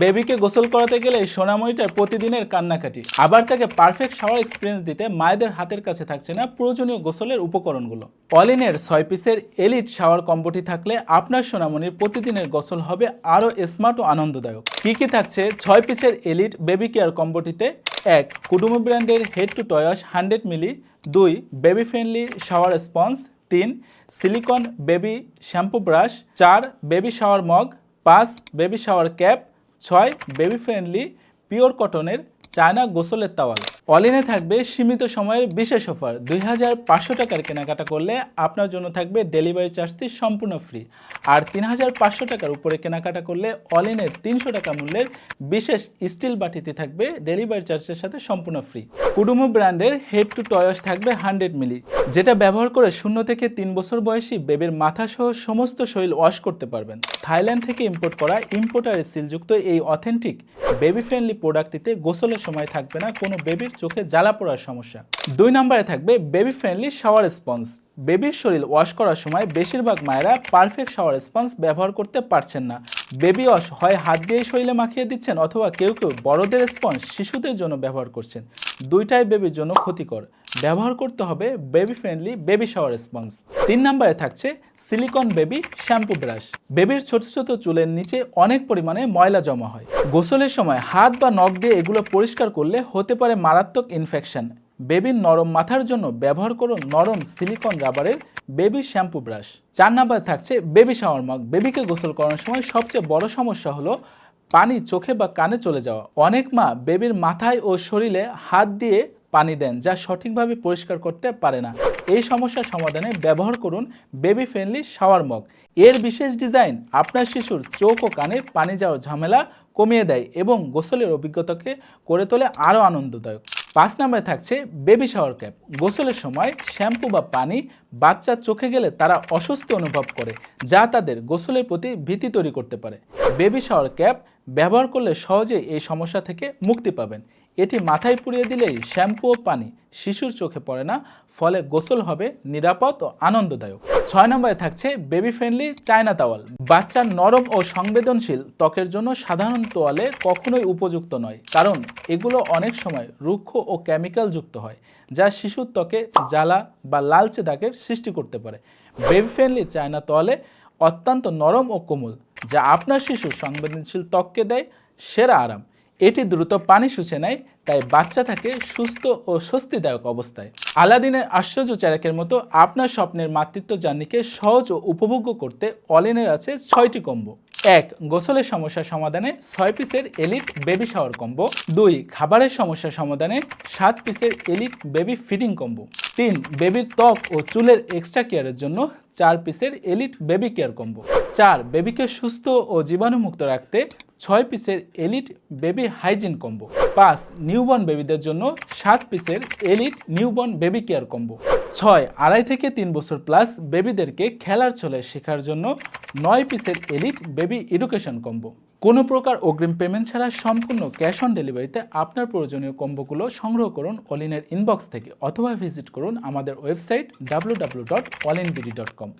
বেবিকে গোসল করাতে গেলে সোনামণিটার প্রতিদিনের কান্নাকাটি। আবার তাকে পারফেক্ট শাওয়ার এক্সপিরিয়েন্স দিতে মায়েদের হাতের কাছে থাকছে না প্রয়োজনীয় গোসলের উপকরণগুলো। অলিনের ছয় পিসের এলিট শাওয়ার কম্বোটি থাকলে আপনার সোনামণির প্রতিদিনের গোসল হবে আরও স্মার্ট ও আনন্দদায়ক। কি কি থাকছে ছয় পিসের এলিট বেবি কেয়ার কম্বোটিতে এক, কুডুমো ব্র্যান্ডের head to toe wash hundred ml দুই বেবি ফ্রেন্ডলি শাওয়ার স্পঞ্জ তিন সিলিকন বেবি শ্যাম্পু ব্রাশ চার বেবি শাওয়ার মগ পাঁচ বেবি শাওয়ার ক্যাপ ছয় বেবি ফ্রেন্ডলি পিওর কটনের চায়না গোসলের তাওয়াল অলিনে থাকবে সীমিত সময়ের বিশেষ অফার দুই হাজার পাঁচশো টাকার কেনাকাটা করলে আপনার জন্য থাকবে ডেলিভারি চার্জটি সম্পূর্ণ ফ্রি আর তিন হাজার পাঁচশো টাকার উপরে কেনাকাটা করলে অলিনের তিনশো টাকা মূল্যের বিশেষ স্টিল বাটিতে থাকবে ডেলিভারি চার্জের সাথে সম্পূর্ণ ফ্রি কুডুমো ব্র্যান্ডের হেড টু টয়স থাকবে হান্ড্রেড মিলি, যেটা ব্যবহার করে শূন্য থেকে তিন বছর বয়সী বেবির মাথা সহ সমস্ত শরীর ওয়াশ করতে পারবেন। থাইল্যান্ড থেকে ইম্পোর্ট করা ইম্পোর্টারের সিলযুক্ত এই অথেন্টিক বেবি ফ্রেন্ডলি প্রোডাক্টটিতে গোসলের সময় থাকবে না কোনো বেবির চোখে জ্বালা পড়ার সমস্যা। দুই নম্বরে থাকবে বেবি ফ্রেন্ডলি শাওয়ার স্পঞ্জ বেবির শরীর ওয়াশ করার সময় বেশিরভাগ মায়েরা পারফেক্ট শাওয়ার স্পঞ্জ ব্যবহার করতে পারছেন না। বেবি ওয়াশ হয় হাত দিয়ে শরীরে মাখিয়ে দিচ্ছেন অথবা কেউ কেউ বড়দের স্পঞ্জ শিশুদের জন্য ব্যবহার করছেন। দুইটাই বেবির জন্য ক্ষতিকর। ব্যবহার করতে হবে baby friendly baby shower sponge. তিন নম্বরে থাকছে সিলিকন বেবি শ্যাম্পু ব্রাশ। বেবির ছোট ছোট চুলের নিচে অনেক পরিমাণে ময়লা জমা হয়। গোসলের সময় হাত বা নখ দিয়ে এগুলো পরিষ্কার করলে হতে পারে মারাত্মক ইনফেকশন বেবির নরম মাথার জন্য ব্যবহার করুন নরম সিলিকন রাবারের বেবি শ্যাম্পু ব্রাশ। চার নাম্বার থাকছে বেবি শাওয়ার মগ। বেবিকে গোসল করানোর সময় সবচেয়ে বড় সমস্যা হলো পানি চোখে বা কানে চলে যাওয়া। অনেক মা বেবির মাথায় ও শরীরে হাত দিয়ে পানি দেন, যা সঠিকভাবে পরিষ্কার করতে পারে না। এই সমস্যার সমাধানে ব্যবহার করুন বেবি ফ্রেন্ডলি শাওয়ার মগ এর বিশেষ ডিজাইন আপনার শিশুর চোখ ও কানে পানি যাওয়ার ঝামেলা কমিয়ে দেয় এবং গোসলের অভিজ্ঞতাকে করে তোলে আরও আনন্দদায়ক। পাঁচ নম্বরে থাকছে বেবি শাওয়ার ক্যাপ গোসলের সময় শ্যাম্পু বা পানি বাচ্চার চোখে গেলে তারা অসুস্থ অনুভব করে, যা তাদের গোসলের প্রতি ভীতি তৈরি করতে পারে। বেবি শাওয়ার ক্যাপ ব্যবহার করলে সহজেই এই সমস্যা থেকে মুক্তি পাবেন। এটি মাথায় পুড়িয়ে দিলেই শ্যাম্পু ও পানি শিশুর চোখে পড়ে না, ফলে গোসল হবে নিরাপদ ও আনন্দদায়ক। ছয় নম্বরে থাকছে বেবি ফ্রেন্ডলি চায়না তাওয়াল বাচ্চার নরম ও সংবেদনশীল, ত্বকের জন্য সাধারণ তোয়ালে কখনোই উপযুক্ত নয়, কারণ এগুলো অনেক সময় রুক্ষ ও কেমিক্যাল যুক্ত হয়, যা শিশুর ত্বকে জ্বালা বা লালচে দাগের সৃষ্টি করতে পারে। বেবি ফ্রেন্ডলি চায়না তোয়ালে অত্যন্ত নরম ও কোমল, যা আপনার শিশুর সংবেদনশীল ত্বককে দেয় সেরা আরাম। এটি দ্রুত পানি শুষে নেয়, তাই বাচ্চা থাকে সুস্থ ও স্বস্তিদায়ক অবস্থায়। আলাদিনের আশ্চর্য চারাকের মতো আপনার স্বপ্নের মাতৃত্ব জার্নিকে সহজ ও উপভোগ্য করতে অলিনের আছে ছয়টি কম্বো। এক, গোসলের সমস্যা সমাধানে ছয় পিসের এলিট বেবি শাওয়ার কম্বো। দুই, খাবারের সমস্যা সমাধানে সাত পিসের এলিট বেবি ফিডিং কম্বো। তিন বেবির ত্বক ও চুলের এক্সট্রা কেয়ারের জন্য চার পিসের এলিট বেবি কেয়ার কম্বো চার বেবিকে সুস্থ ও জীবাণুমুক্ত রাখতে ছয় পিসের এলিট বেবি হাইজিন কম্বো পাঁচ নিউবর্ন বেবিদের জন্য সাত পিসের elite newborn baby care combo ছয়, আড়াই থেকে তিন বছর প্লাস বেবিদেরকে খেলার ছলে শেখার জন্য নয় পিসের এলিট বেবি এডুকেশন কম্বো কোনো প্রকার অগ্রিম পেমেন্ট ছাড়া সম্পূর্ণ ক্যাশ অন ডেলিভারিতে আপনার প্রয়োজনীয় কম্বোগুলো সংগ্রহ করুন অলিনের ইনবক্স থেকে অথবা ভিজিট করুন আমাদের website W W dot dot com